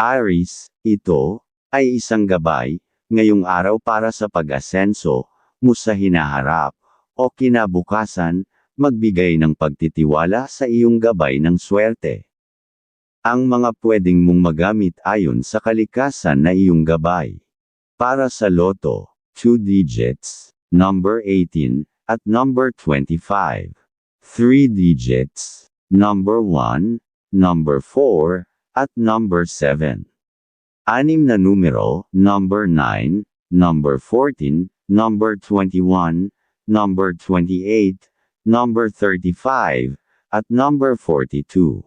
Aris, ito, ay isang gabay, ngayong araw para sa pag-asenso, mo sa hinaharap, o kinabukasan, magbigay ng pagtitiwala sa iyong gabay ng swerte. Ang mga pwedeng mong magamit ayon sa kalikasan na iyong gabay. Para sa loto, 2 digits, number 18, at number 25. 3 digits, number 1, number 4, at number 7. Anim na numero, number 9, number 14, number 21, number 28, number 35, at number 42.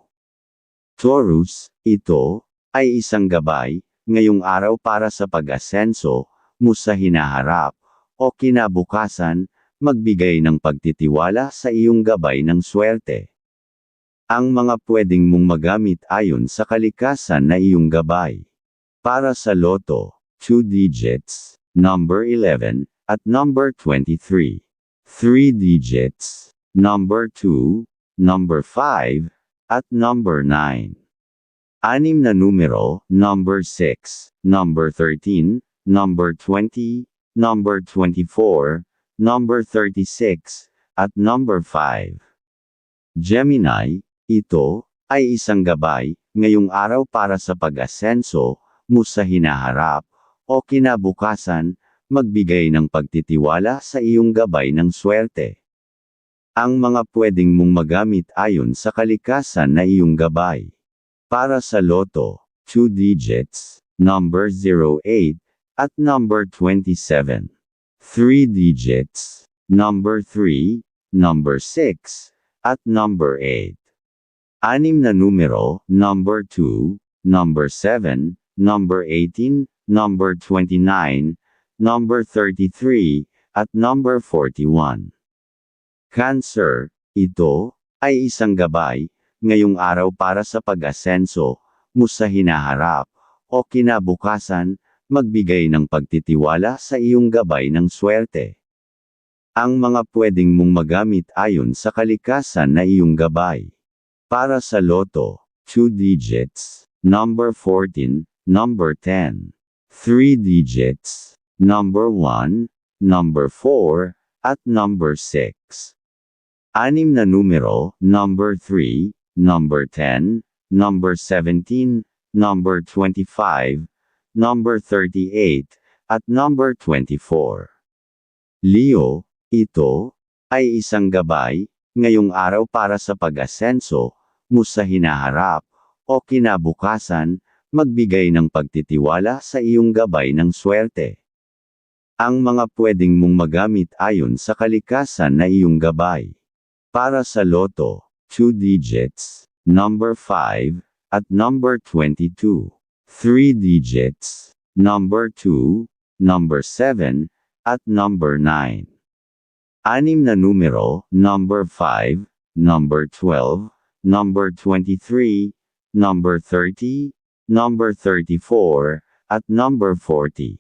Taurus, ito, ay isang gabay, ngayong araw para sa pag-asenso, mo sa hinaharap, o kinabukasan, magbigay ng pagtitiwala sa iyong gabay ng swerte. Ang mga pwedeng mong magamit ayon sa kalikasan na iyong gabay. Para sa loto, 2 digits, number 11, at number 23. 3 digits, number 2, number 5, at number 9. Anim na numero, number 6, number 13, number 20, number 24, number 36, at number 5. Gemini, ito, ay isang gabay, ngayong araw para sa pag-asenso, mo sa hinaharap, o kinabukasan, magbigay ng pagtitiwala sa iyong gabay ng swerte. Ang mga pwedeng mong magamit ayon sa kalikasan na iyong gabay. Para sa loto, 2 digits, number 08, at number 27. 3 digits, number 3, number 6, at number 8. Anim na numero, number 2, number 7, number 18, number 29, number 33, at number 41. Cancer, ito, ay isang gabay, ngayong araw para sa pag-asenso, mo sa hinaharap, o kinabukasan, magbigay ng pagtitiwala sa iyong gabay ng swerte. Ang mga pwedeng mong magamit ayon sa kalikasan na iyong gabay. Para sa loto, 2 digits, number 14, number 10, 3 digits, number 1, number 4, at number 6. Anim na numero, number 3, number 10, number 17, number 25, number 38, at number 24. Leo, ito, ay isang gabay, ngayong araw para sa pag-asenso, mo sa hinaharap, o kinabukasan, magbigay ng pagtitiwala sa iyong gabay ng swerte. Ang mga pwedeng mong magamit ayon sa kalikasan na iyong gabay. Para sa loto, 2 digits, number 5, at number 22. 3 digits, number 2, number 7, at number 9. Anim na numero, number 5, number 12, number 23, number 30, number 34, at number 40.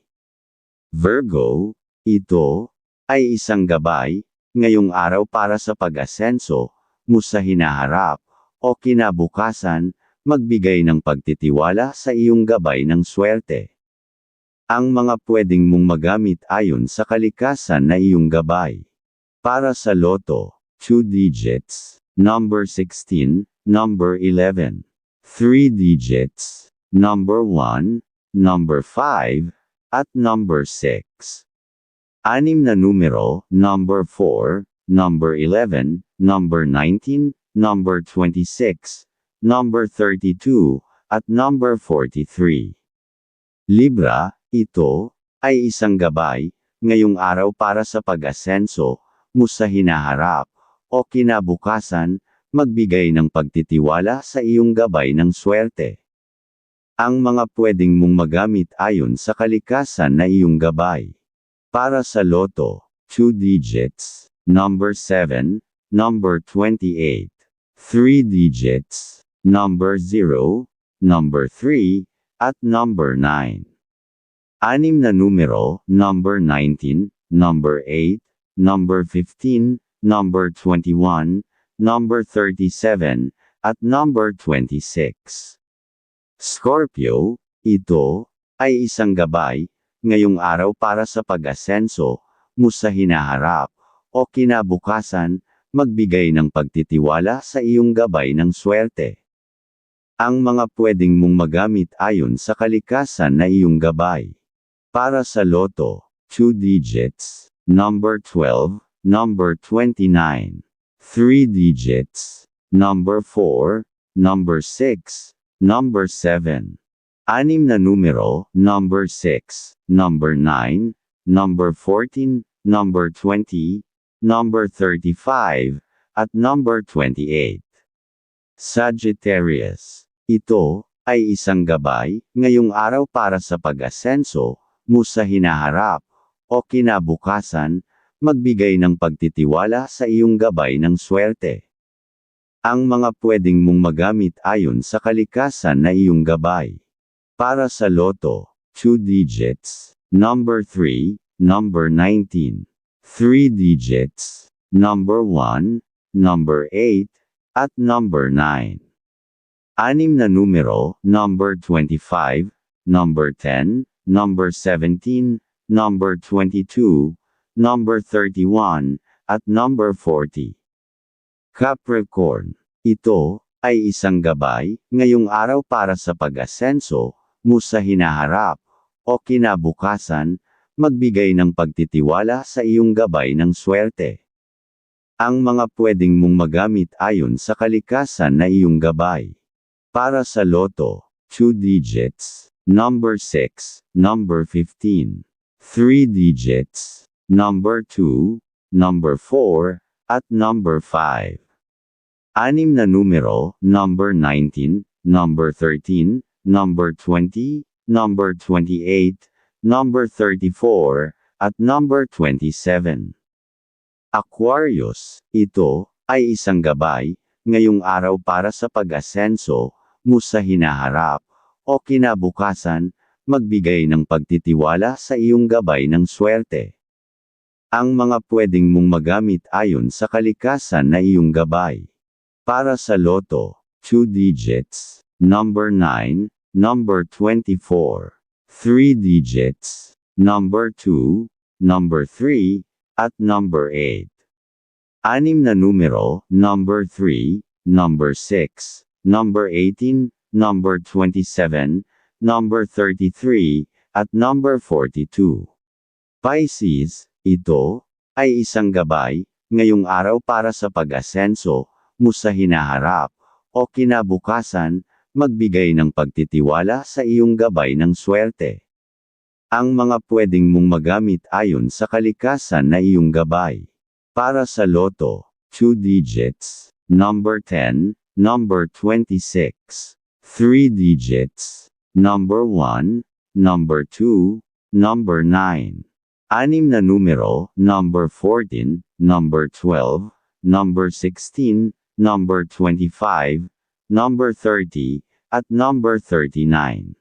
Virgo, ito, ay isang gabay, ngayong araw para sa pag-asenso, mo sa hinaharap, o kinabukasan, magbigay ng pagtitiwala sa iyong gabay ng swerte. Ang mga pwedeng mong magamit ayon sa kalikasan na iyong gabay. Para sa loto, 2 digits, number 16, number 11, 3 digits, number 1, number 5, at number 6. Anim na numero, number 4, number 11, number 19, number 26, number 32, at number 43. Libra, ito, ay isang gabay, ngayong araw para sa pag-asenso, mo sa hinaharap, o kinabukasan, magbigay ng pagtitiwala sa iyong gabay ng swerte. Ang mga pwedeng mong magamit ayon sa kalikasan na iyong gabay. Para sa loto, 2 digits, number 7, number 28, 3 digits, number 0, number 3, at number 9. Anim na numero, number 19, number 8, number 15, number 21, number 37, at number 26. Scorpio, Ito, ay isang gabay, ngayong araw para sa pag-asenso, mo sa hinaharap, o kinabukasan, magbigay ng pagtitiwala sa iyong gabay ng swerte. Ang mga pwedeng mong magamit ayon sa kalikasan na iyong gabay. Para sa loto, 2 digits, number 12, number 29, 3 digits, number 4, number 6, number 7. Anim na numero, number 6, number 9, number 14, number 20, number 35, at number 28. Sagittarius. Ito, ay isang gabay, ngayong araw para sa pag-asenso, mo sa hinaharap, o kinabukasan, magbigay ng pagtitiwala sa iyong gabay ng swerte. Ang mga pwedeng mong magamit ayon sa kalikasan na iyong gabay. Para sa loto, 2 digits, number 3, number 19, 3 digits, number 1, number 8, at number 9. Anim na numero, number 25, number 10, number 17, number 22, number 31, at number 40. Capricorn. Ito, ay isang gabay, ngayong araw para sa pag-asenso, mo sa hinaharap, o kinabukasan, magbigay ng pagtitiwala sa iyong gabay ng swerte. Ang mga pwedeng mong magamit ayon sa kalikasan na iyong gabay. Para sa loto, 2 digits, number 6, number 15, 3 digits, number 2, number 4, at number 5. Anim na numero, number 19, number 13, number 20, number 28, number 34, at number 27. Aquarius, ito, ay isang gabay, ngayong araw para sa pag-asenso, mo sa hinaharap, o kinabukasan, magbigay ng pagtitiwala sa iyong gabay ng swerte. Ang mga pwedeng mong magamit ayon sa kalikasan na iyong gabay. Para sa loto, 2 digits, number 9, number 24, 3 digits, number 2, number 3, at number 8. Anim na numero, number 3, number 6, number 18, number 27, number 33, at number 42. Pisces, ito, ay isang gabay, ngayong araw para sa pag-asenso, mo sa hinaharap, o kinabukasan, magbigay ng pagtitiwala sa iyong gabay ng swerte. Ang mga pwedeng mong magamit ayon sa kalikasan na iyong gabay. Para sa loto, 2 digits, number 10, number 26, 3 digits, number 1, number 2, number 9. Anim na numero, number 14, number 12, number 16, number 25, number 30, at number 39.